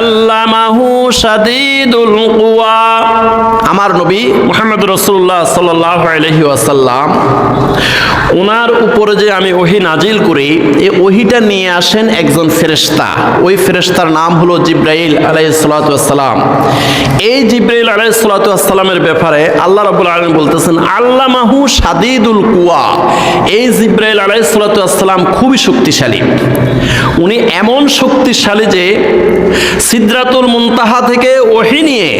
আল্লামাহু শাদীদুল কুওয়া। আমার নবী মুহাম্মদ রাসূলুল্লাহ সাল্লাল্লাহু আলাইহি ওয়াসাল্লাম ওনার উপরে যে আমি ওহি নাজিল করি, এই ওহিটা নিয়ে আসেন একজন ফেরেশতা। ওই ফেরেশতার নাম হলো জিব্রাইল ওয়াসসালাম। এই জিব্রাইল ওয়াসসালামের ব্যাপারে আল্লাহ রাব্বুল আলামিন বলতেছেন, আল্লামাহু শাদীদুল কুওয়া। এই জিব্রাইল আলাইহিস খুবই শক্তিশালী। উনি এমন শক্তিশালী যে সিদ্রাতুল মুনতাহা থেকে ওহি নিয়ে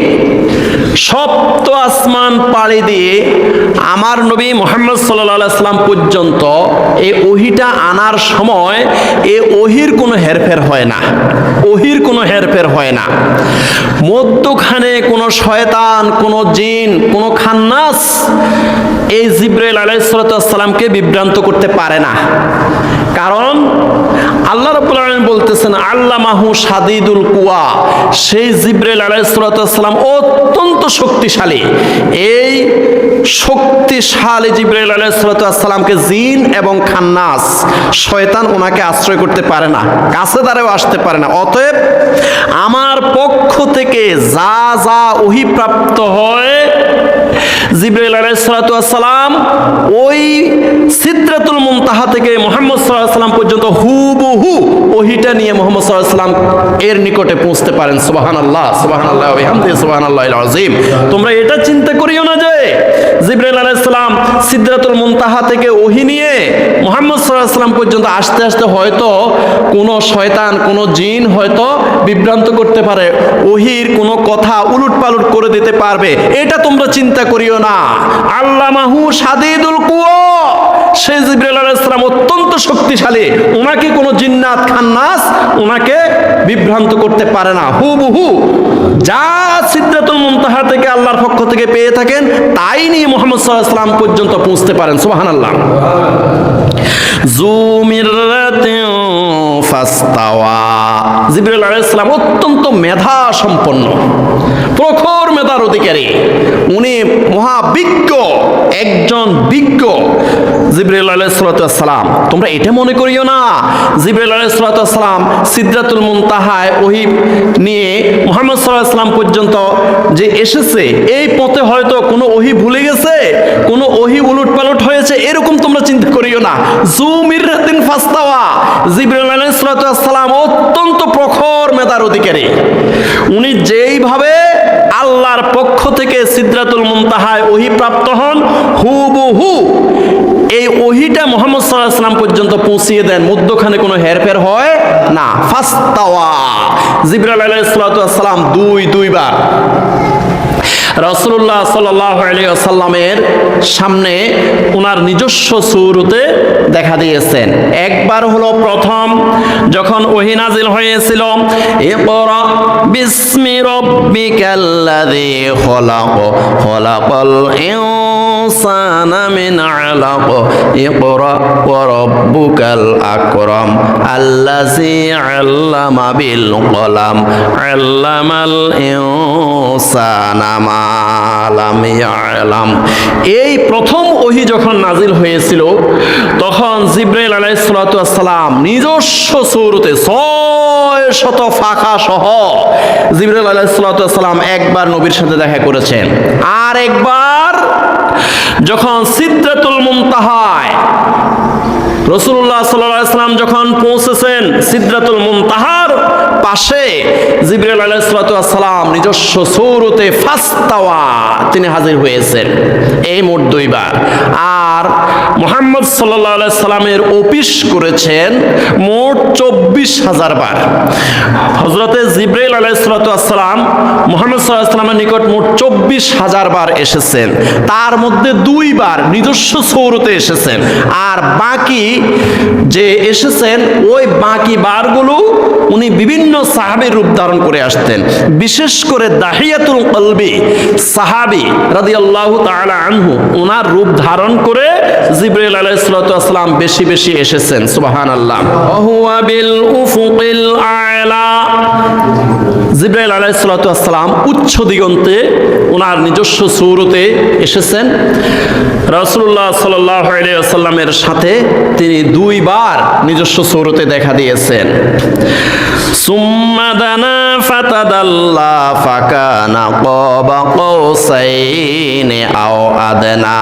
সপ্ত আসমান পাড়ি দিয়ে আমার নবী মোহাম্মদ সাল্লাম পর্যন্ত এই ওহিটা আনার সময় এ ওহির কোনো হেরফের হয় না, ওহির কোনো হেরফের হয় না। মধ্যখানে কোনো শয়তান, কোনো জিন, কোনো খান্নাস এই জিব্রাইল আলাইসালামকে বিভ্রান্ত করতে পারে না। কারণ আল্লাহ রব্বুল আলামিন বলতেছেন, আল্লামাহু সাদিদুল কুয়া সেই জিব্রাইল আলাইসালাম অত্যন্ত শক্তিশালী। এই শক্তিশালী জিব্রাইল আলাইসালামকে জিন এবং খান্নাস, শয়তান ওনাকে আশ্রয় করতে পারে না, কাছে দ্বারাও আসতে পারে না। অতএব আমার পক্ষ থেকে যা যা ওহিপ্রাপ্ত হয়, জিব্রাইল আলাইসালাম ওই সিদ্রাতুল মুনতাহা থেকে মোহাম্মদ সাল্লাম পর্যন্ত হুবহু ওহিটা নিয়ে মোহাম্মদ সাল্লাম এর নিকটে পৌঁছতে পারেন। সুবাহান আল্লাহ সুবাহান আল্লাহ সুবাহান আল্লাহ আজিম তোমরা এটা চিন্তা করিও না যে জিব্রাইল আলাইসালাম সিদ্রাতুল মুনতাহা থেকে ওহি নিয়ে মোহাম্মদ সাল্লাম পর্যন্ত আসতে আসতে হয়তো কোনো শয়তান, কোনো জিন হয়তো বিভ্রান্ত করতে পারে, ওহির কোনো কথা উলুট পালুট করে দিতে পারবে। এটা তোমরা চিন্তা করিও না। আল্লামাহু সাদিদুল কুয়ো সে জিব্রাইল আলাইহিস সালাম অত্যন্ত শক্তিশালী। ওনাকে জিন্নাত, খান্নাস ওনাকে বিভ্রান্ত করতে পারে না। যা সিদ্ধাতুল মুনতাহা থেকে আল্লাহর পক্ষ থেকে পেয়ে থাকেন, তাই নিয়ে মোহাম্মদ আলাইহি সাল্লাম পর্যন্ত পৌঁছতে পারেন। সুবহানাল্লাহ। জুমিরাতিন ফাস্তাওয়া। জিবরাইল আলাইহিস সালাম অত্যন্ত মেধা সম্পন্ন প্রখর মেধার অধিকারী। উনি মহাবিজ্ঞ, একজন বিজ্ঞ। তোমরা এটা মনে করিও না মুনতাহায় ওহি নিয়ে পর্যন্ত যে এসেছে, এই পথে হয়তো কোনো ওহি ভুলে গেছে, কোনো ওহি পালট হয়েছে, এরকম তোমরা চিন্তা করিও না। জুমিরাতিন ফাস্তাওয়া। অত্যন্ত প্রখর মেধার অধিকারী। উনি যেইভাবে আল্লাহর পক্ষ থেকে সিদ্রাতুল মুমতাহায় ওহি প্রাপ্ত হন। হুবহু এই ওহিটা মোহাম্মদ সাল্লাহ সাল্লাম পর্যন্ত পৌঁছিয়ে দেন। মধ্যখানে কোনো হেরফের হয় না। ফাস্তাওয়া। জিবরাল আলাইসালাম দুই, দুইবার। রসুল্লাহ সাল্লামের সামনে ওনার নিজস্ব সুরুতে দেখা দিয়েছেন। একবার হলো প্রথম, যখন ওহিনাজিল হয়েছিল বিস্মির বিসমি রব্বিকাল্লাযী খলাক, খলাকাল রাব্বুকাল আকরাম আল্লাযী আল্লামা বিল কলাম আল্লামাল ইনসানা মা ইয়ালাম এই প্রথম ওহি যখন নাজিল হয়েছিল, তখন জিব্রাইল আলাইহিসসালাম নিজস্ব সৌরতে ছয় শত ফাঁকা সহ জিব্রাইল আলাইহিসসালাম একবার নবীর সাথে দেখা করেছেন। আর একবার যখন সিদ্ধাতুল মুমতাহায় রসুল্লাহ সাল্লাম যখন পৌঁছেছেন সিদ্ধাতুল মুমতাহার পাশে জিবরাইল আলাইসালাম নিজস্ব ফাস্তাওয়া তিনি হাজির হয়েছেন। এই মোট দুইবার। আর করেছেন মোট চব্বিশ হাজার বার। হজরতে মোহাম্মদ সাল্লাহ সাল্লামের নিকট মোট চব্বিশ হাজার বার এসেছেন। তার মধ্যে দুইবার নিজস্ব সৌরতে এসেছেন। আর বাকি যে এসেছেন, ওই বাকি বারগুলো উনি বিভিন্ন সাহাবির রূপ ধারণ করে আসতেন। বিশেষ করে দাহিয়াতুল কলবি সাহাবি রাজি আল্লাহ আনহু ওনার রূপ ধারণ করে জিবরুল আলাইসালাম বেশি বেশি এসেছেন সুবাহান আল্লাহ জিব্রাইল আলাইসালাম উচ্চ দিগন্তে ওনার নিজস্ব সৌরতে এসেছেন। রসুল্লাহ সাল্লামের সাথে তিনি দুইবার নিজস্ব সৌরতে দেখা দিয়েছেন। সুম্মা দানা ফাতাদাল্লা ফাকানা ক্বাবা কৌসাইনি আও আদনা।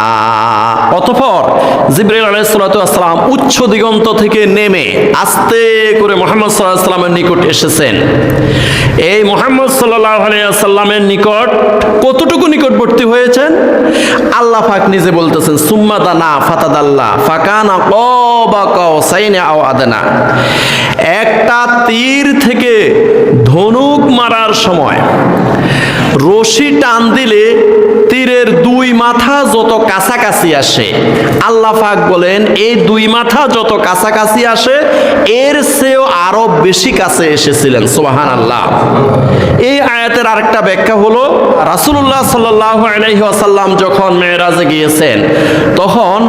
অতঃপর জিবরাইল আসসালাম উচ্চ দিগন্ত থেকে নেমে আস্তে করে মুহাম্মদ সাল্লামের নিকট এসেছেন। এই মুহাম্মদ সাল্লাল্লাহু আলাইহি সাল্লামের নিকট কতটুকু নিকটবর্তী হয়েছেন? আল্লাহ পাক নিজে বলতেছেন, সুম্মা দানা ফাতাদাল্লা ফাকানা ক্বাবা কৌসাইনি আও আদনা। একটা তীর থেকে ধনুক মারার সময় রশি টান দিলে তীরের দুই মাথা যত কাছাকাছি আসে। আল্লাহ পাক বলেন, এই দুই মাথা যত কাছাকাছি আসে, এর চেয়েও আরও বেশি কাছে এসেছিলেন। সোহান আল্লাহ এই আয়াতের আরেকটা ব্যাখ্যা হলো, রাসূলুল্লাহ সাল্লাল্লাহু আলাইহি ওয়াসাল্লাম যখন মেয়েরাজে গিয়েছেন, তখন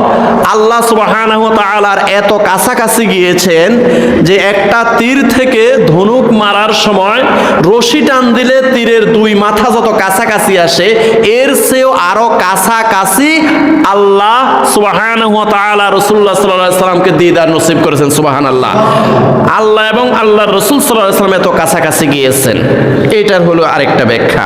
আল্লাহ ওয়া এত কাছাকাছি গিয়েছেন যে একটা তীর থেকে ধনুক মারার সময় রশি টান দিলে তীরের দুই মাথা যত কাছাকাছি আসে, এর চেয়েও আরও কাছাকাছি আল্লাহ তাআলা রাসূলুল্লাহ সাল্লামকে দিদার নসিব করেছেন, সুবহানাল্লাহ। আল্লাহ আল্লাহ এবং আল্লাহ রসুল আলাইহি সাল্লাম এত কাছাকাছি গিয়েছেন। এটার হলো আরেকটা ব্যাখ্যা।